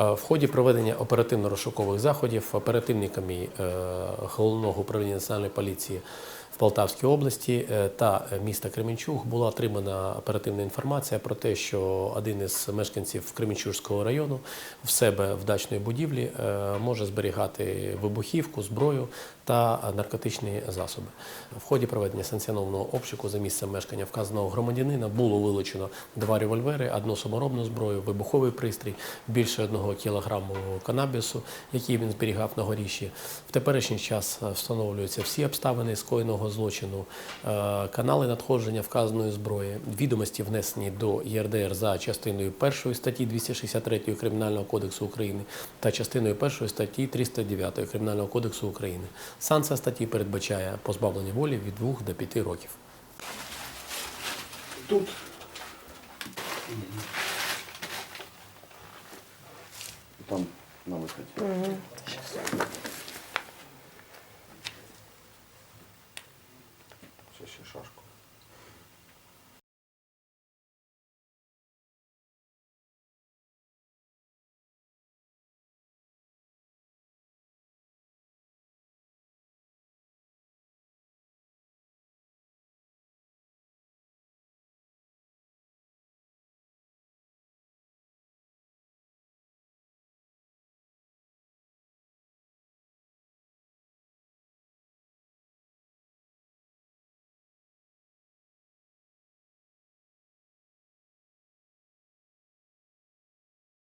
Е, В ході проведення оперативно-розшукових заходів оперативниками е, головного управління національної поліції в Полтавській області е, та міста Кременчуг була отримана оперативна інформація про те, що один із мешканців Кременчужського району в себе в дачної будівлі е, може зберігати вибухівку, зброю та наркотичні засоби. В ході проведення санкціонованого обшуку за місцем мешкання вказаного громадянина було вилучено два револьвери, одну саморобну зброю, вибуховий пристрій, більше одного кілограму канабісу, який він зберігав на горіші. В теперішній час е, встановлюються всі обставини скоєного злочину, е, канали надходження вказаної зброї, відомості внесені до ЄРДР за частиною 1 статті 263 Кримінального кодексу України та частиною 1 статті 309 Кримінального кодексу України. Санкція статті передбачає позбавлення волі від 2 до 5 років. Тут. Там на виході. шашку.